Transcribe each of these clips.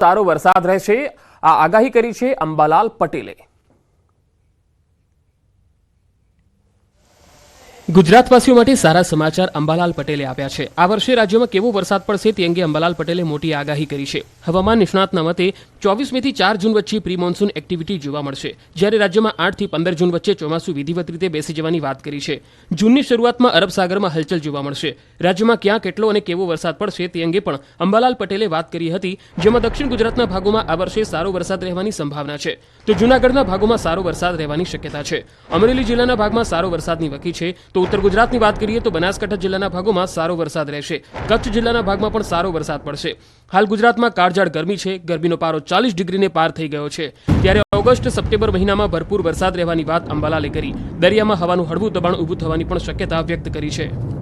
સારો વરસાદ રહેશે. આ આગાહી કરી છે અંબાલાલ પટેલે. ગુજરાતવાસીઓ માટે સારા સમાચાર અંબાલાલ પટેલે આપ્યા છે. આ વર્ષે રાજ્યમાં કેવો વરસાદ પડશે તે અંગે અંબાલાલ પટેલે મોટી આગાહી કરી છે. હવામાન નિષ્ણાતના મતે ચોવીસમીથી ચાર જૂન વચ્ચે પ્રી મોન્સૂન એક્ટિવિટી જોવા મળશે. જ્યારે રાજ્યમાં આઠથી પંદર જૂન વચ્ચે ચોમાસું વિધિવત રીતે બેસી જવાની વાત કરી છે. જૂનની શરૂઆતમાં અરબ સાગરમાં હલચલ જોવા મળશે. રાજ્યમાં ક્યાં કેટલો અને કેવો વરસાદ પડશે તે અંગે પણ અંબાલાલ પટેલે વાત કરી હતી, જેમાં દક્ષિણ ગુજરાતના ભાગોમાં આ વર્ષે સારો વરસાદ રહેવાની સંભાવના છે. તો જૂનાગઢના ભાગોમાં સારો વરસાદ રહેવાની શક્યતા છે. અમરેલી જિલ્લાના ભાગમાં સારો વરસાદની વકી છે. તો ઉત્તર ગુજરાતની વાત કરીએ તો બનાસકાંઠા જિલ્લાના ભાગોમાં સારો વરસાદ રહેશે. કચ્છ જિલ્લાના ભાગમાં પણ સારો વરસાદ પડશે. હાલ ગુજરાતમાં કાળઝાળ ગરમી છે. ગરમીનો પારો ચાલીસ ડિગ્રીને પાર થઈ ગયો છે. ત્યારે ઓગસ્ટ, સપ્ટેમ્બર મહિનામાં ભરપૂર વરસાદ રહેવાની વાત અંબાલાલે કરી. દરિયામાં હવાનું હળવું દબાણ ઊભું થવાની પણ શક્યતા વ્યક્ત કરી છે.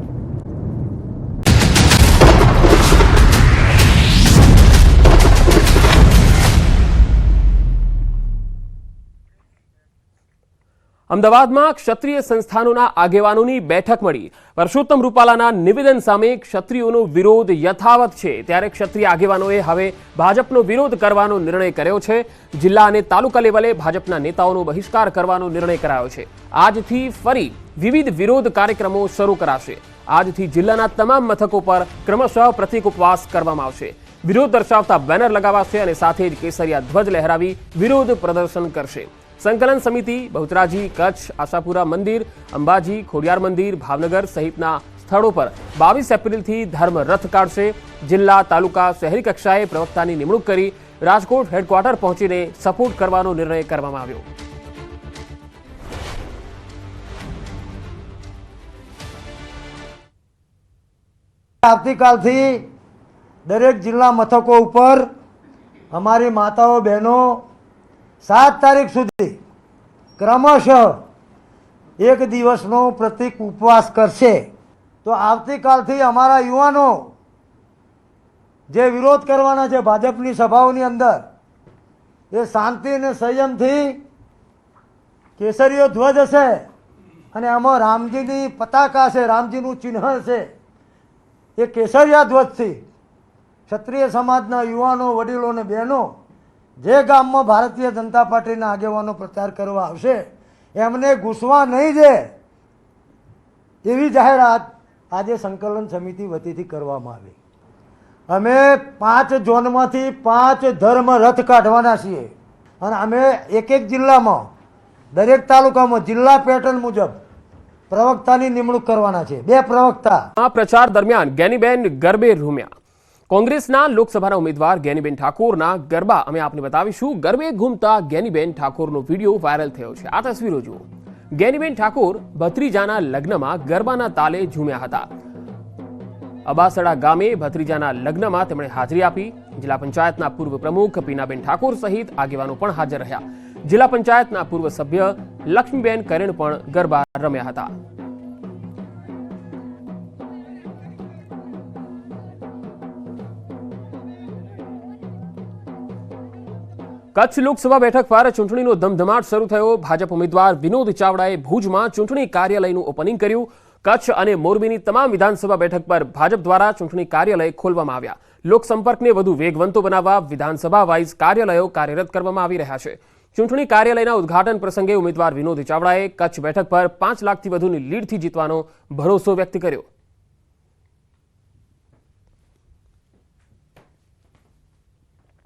અમદાવાદમાં ક્ષત્રિય સંસ્થાનોના આગેવાનોની બેઠક મળી. પરસોત્તમ રૂપાલાના નિવેદન સામે ક્ષત્રિયોનો વિરોધ યથાવત છે. ત્યારે ક્ષત્રિય આગેવાનોએ હવે ભાજપનો વિરોધ કરવાનો નિર્ણય કર્યો છે. જિલ્લા અને તાલુકા લેવલે ભાજપના નેતાઓનો બહિષ્કાર કરવાનો નિર્ણય કરાયો છે. આજથી ફરી વિવિધ વિરોધ કાર્યક્રમો શરૂ કરાશે. આજથી જિલ્લાના તમામ મથકો પર ક્રમશઃ પ્રતિક ઉપવાસ કરવામાં આવશે. વિરોધ દર્શાવતા બેનર લગાવાશે અને સાથે જ કેસરિયા ધ્વજ લહેરાવી વિરોધ પ્રદર્શન કરશે. સંકલન સમિતિ, બહુચરાજી કચ્છ, આશાપુરા મંદિર, અંબાજી, ખોડિયાર મંદિર, ભાવનગર સહિતના સ્થળો પર બાવીસ એપ્રિલથી ધર્મ રથ કાઢશે. જિલ્લા, તાલુકા, શહેરી કક્ષાએ પ્રવક્તાની નિમણૂક કરી રાજકોટ હેડક્વાર્ટર પહોંચીને સપોર્ટ કરવાનો નિર્ણય કરવામાં આવ્યો. આવતીકાલથી દરેક જિલ્લા મથકો ઉપર અમારી માતાઓ, બહેનો સાત તારીખ સુધી ક્રમશઃ એક દિવસનો પ્રતિક ઉપવાસ કરશે. તો આવતીકાલથી અમારા યુવાનો જે વિરોધ કરવાના છે ભાજપની સભાઓની અંદર, એ શાંતિ અને સંયમથી કેસરીયો ધ્વજ હશે અને આમાં રામજીની પતાકા છે રામજીનું ચિહ્ન છે એ કેસરિયા ધ્વજથી ક્ષત્રિય સમાજના યુવાનો, વડીલો અને બહેનો જે ગામમાં ભારતીય જનતા પાર્ટીના આગેવાનો પ્રચાર કરવા આવશે, એમને ઘૂસવા નહીં દે એવી જાહેરાત આજે સંકલન સમિતિ વતીથી કરવામાં આવી. અમે પાંચ ઝોનમાંથી પાંચ ધર્મ રથ કાઢવાના છીએ અને અમે એક એક જિલ્લામાં, દરેક તાલુકામાં જિલ્લા પેટર્ન મુજબ પ્રવક્તાની નિમણૂક કરવાના છે. બે પ્રવક્તા. આ પ્રચાર દરમિયાન ગેનીબેન ગરબે રૂમ્યા. કોંગ્રેસના લોકસભાના ઉમેદવાર ગેનીબેન ઠાકોરના ગરબા અમે આપને બતાવીશું. ગરબે ઘૂમતા ગેનીબેન ઠાકોરનો વીડિયો વાયરલ થયો છે. આ તસવીરો જુઓ. ગેનીબેન ઠાકોર ભત્રીજાના લગ્નમાં ગરબાના તાલે ઝૂમ્યા હતા. અબાસડા ગામે ભત્રીજાના લગ્નમાં તેમણે હાજરી આપી. જિલ્લા પંચાયતના પૂર્વ પ્રમુખ પીનાબેન ઠાકોર સહિત આગેવાનો પણ હાજર રહ્યા. જિલ્લા પંચાયતના પૂર્વ સભ્ય લક્ષ્મીબેન કરેણ પણ ગરબા રમ્યા હતા. કચ્છ લોકસભા બેઠક પર ચૂંટણીનો ધમધમાટ શરૂ થયો. ભાજપ ઉમેદવાર વિનોદ ચાવડાએ ભુજમાં ચૂંટણી કાર્યાલયનું ઓપનિંગ કર્યું. કચ્છ અને મોરબીની તમામ વિધાનસભા બેઠક પર ભાજપ દ્વારા ચૂંટણી કાર્યાલય ખોલવામાં આવ્યા. લોકસંપર્કને વધુ વેગવંતો બનાવવા વિધાનસભા વાઇઝ કાર્યાલયો કાર્યરત કરવામાં આવી રહ્યા છે. ચૂંટણી કાર્યાલયના ઉદ્ઘાટન પ્રસંગે ઉમેદવાર વિનોદ ચાવડાએ કચ્છ બેઠક પર પાંચ લાખથી વધુની લીડથી જીતવાનો ભરોસો વ્યક્ત કર્યો.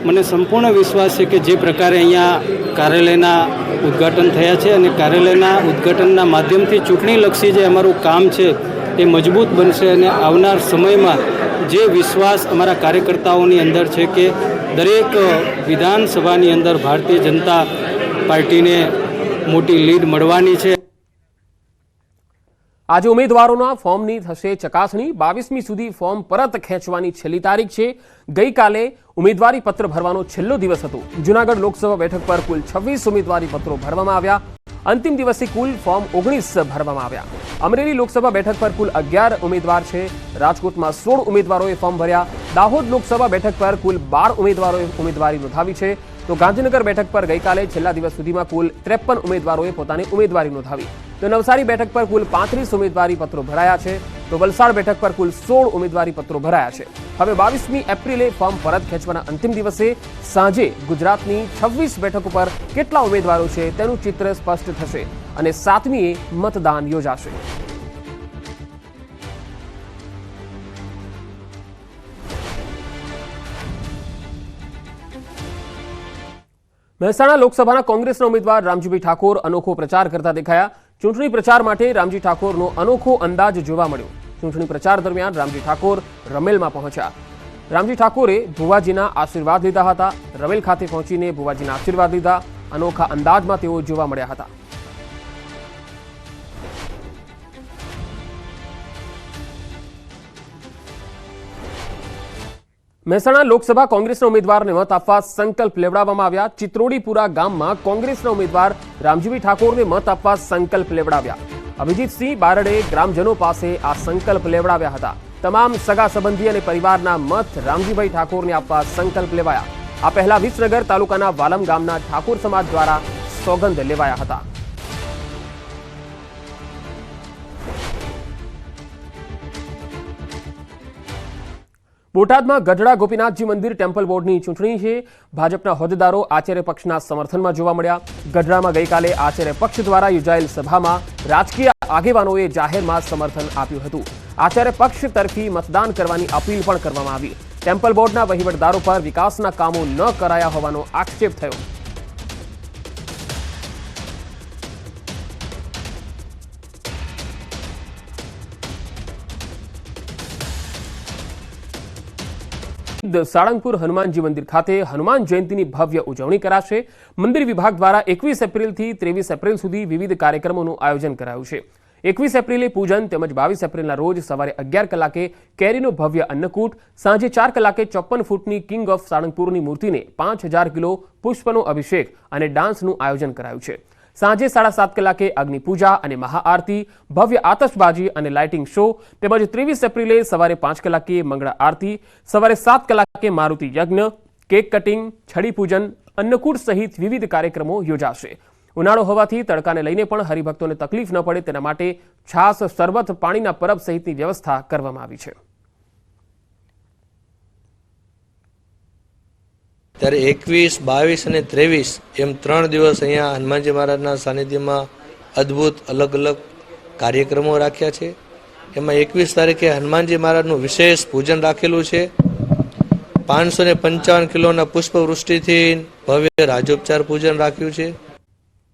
મને સંપૂર્ણ વિશ્વાસ છે કે જે પ્રકારે અહીંયા કાર્યાલયના ઉદ્ઘાટન થયા છે અને કાર્યાલયના ઉદ્ઘાટનના માધ્યમથી ચૂંટણીલક્ષી જે અમારું કામ છે એ મજબૂત બનશે અને આવનાર સમયમાં જે વિશ્વાસ અમારા કાર્યકર્તાઓની અંદર છે કે દરેક વિધાનસભાની અંદર ભારતીય જનતા પાર્ટીને મોટી લીડ મળવાની છે. આજે ઉમેદવારોના ફોર્મની થશે ચકાસણી. બાવીસમી સુધી ફોર્મ પરત ખેંચવાની છેલ્લી તારીખ છે. ગઈકાલે ઉમેદવારી પત્ર ભરવાનો છેલ્લો દિવસ હતો. જુનાગઢ લોકસભા બેઠક પર કુલ છવ્વીસ ઉમેદવારી પત્રો ભરવામાં આવ્યા. અંતિમ દિવસે કુલ ફોર્મ ઓગણીસ ભરવામાં આવ્યા. અમરેલી લોકસભા બેઠક પર કુલ અગિયાર ઉમેદવાર છે. રાજકોટમાં સોળ ઉમેદવારોએ ફોર્મ ભર્યા. દાહોદ લોકસભા બેઠક પર કુલ બાર ઉમેદવારોએ ઉમેદવારી નોંધાવી છે. તો ગાંધીનગર બેઠક પર ગઈકાલે છેલ્લા દિવસ સુધીમાં કુલ ત્રેપન ઉમેદવારોએ પોતાની ઉમેદવારી નોંધાવી. તો નવસારી બેઠક પર કુલ પાંત્રીસ ઉમેદવારી પત્રો ભરાયા છે. તો વલસાડ બેઠક પર કુલ સોળ ઉમેદવારી પત્રો ભરાયા છે. હવે બાવીસમી એપ્રિલે ફોર્મ પરત ખેંચવાના અંતિમ દિવસે સાંજે ગુજરાતની છવ્વીસ બેઠકો પર કેટલા ઉમેદવારો છે તેનું ચિત્ર સ્પષ્ટ થશે અને સાતમીએ મતદાન યોજાશે. મહેસાણા લોકસભાના કોંગ્રેસના ઉમેદવાર રામજીભાઈ ઠાકોર અનોખો પ્રચાર કરતા દેખાયા. ચૂંટણી પ્રચાર માટે રામજી ઠાકોરનો અનોખો અંદાજ જોવા મળ્યો. ચૂંટણી પ્રચાર દરમિયાન રામજી ઠાકોર રમેલમાં પહોંચ્યા. રામજી ઠાકોરે ભુવાજીના આશીર્વાદ લીધા હતા. રમેલ ખાતે પહોંચીને ભુવાજીના આશીર્વાદ લીધા. અનોખા અંદાજમાં તેઓ જોવા મળ્યા હતા. મહેસાણા લોકસભા કોંગ્રેસના ઉમેદવારને મત આપવા સંકલ્પ લેવડાવવામાં આવ્યા. ચિત્રોડીપુરા ગામમાં કોંગ્રેસના ઉમેદવાર રામજીવી ઠાકોરને મત આપવા સંકલ્પ લેવડાવ્યા. અભિજીતસિંહ બારડે ગ્રામજનો પાસે આ સંકલ્પ લેવડાવ્યા હતા. તમામ સગા સંબંધી અને પરિવારના મત રામજીભાઈ ઠાકોરને આપવા સંકલ્પ લેવાયા. આ પહેલા વિસનગર તાલુકાના વાલમ ગામના ઠાકોર સમાજ દ્વારા સોગંદ લેવાયા હતા. બોટાદમાં ગઢડા ગોપીનાથજી મંદિર ટેમ્પલ બોર્ડની ચૂંટણી છે. ભાજપના હોદ્દેદારો આચાર્ય પક્ષના સમર્થનમાં જોવા મળ્યા. ગઢડામાં ગઈકાલે આચાર્ય પક્ષ દ્વારા યોજાયેલ સભામાં રાજકીય આગેવાનોએ જાહેરમાં સમર્થન આપ્યું હતું. આચાર્ય પક્ષ તરફી મતદાન કરવાની અપીલ પણ કરવામાં આવી. ટેમ્પલ બોર્ડના વહીવટદારો પર વિકાસના કામો ન કરાયા હોવાનો આક્ષેપ થયો. સાળંગપુર હનુમાનજી મંદિર ખાતે હનુમાન જયંતિની ભવ્ય ઉજવણી કરાશે. મંદિર વિભાગ દ્વારા એકવીસ એપ્રિલથી ત્રેવીસ એપ્રિલ સુધી વિવિધ કાર્યક્રમોનું આયોજન કરાયું છે. એકવીસ એપ્રિલે પૂજન તેમજ બાવીસ એપ્રિલના રોજ સવારે અગિયાર કલાકે કેરીનો ભવ્ય અન્નકૂટ, સાંજે ચાર કલાકે ચોપ્પન ફૂટની કિંગ ઓફ સાળંગપુરની મૂર્તિને પાંચ હજાર કિલો પુષ્પનો અભિષેક અને ડાન્સનું આયોજન કરાયું છે. સાંજે સાડા સાત કલાકે અગ્નિપૂજા અને મહાઆરતી, ભવ્ય આતશબાજી અને લાઇટિંગ શો, તેમજ ત્રેવીસ એપ્રિલે સવારે પાંચ કલાકે મંગળા આરતી, સવારે સાત કલાકે મારુતિ યજ્ઞ, કેક કટિંગ, છડી પૂજન, અન્નકૂટ સહિત વિવિધ કાર્યક્રમો યોજાશે. ઉનાળો હોવાથી તડકાને લઈને પણ હરિભક્તોને તકલીફ ન પડે તેના માટે છાસ, શરબત, પાણીના પરબ સહિતની વ્યવસ્થા કરવામાં આવી છે. ત્યારે એકવીસ, બાવીસ અને ત્રેવીસ એમ ત્રણ દિવસ અહીંયા હનુમાનજી મહારાજના સાનિધ્યમાં અદ્ભુત, અલગ અલગ કાર્યક્રમો રાખ્યા છે. એમાં એકવીસ તારીખે હનુમાનજી મહારાજનું વિશેષ પૂજન રાખેલું છે. પાંચસો ને પંચાવન કિલોના પુષ્પવૃષ્ટિથી ભવ્ય રાજોપચાર પૂજન રાખ્યું છે.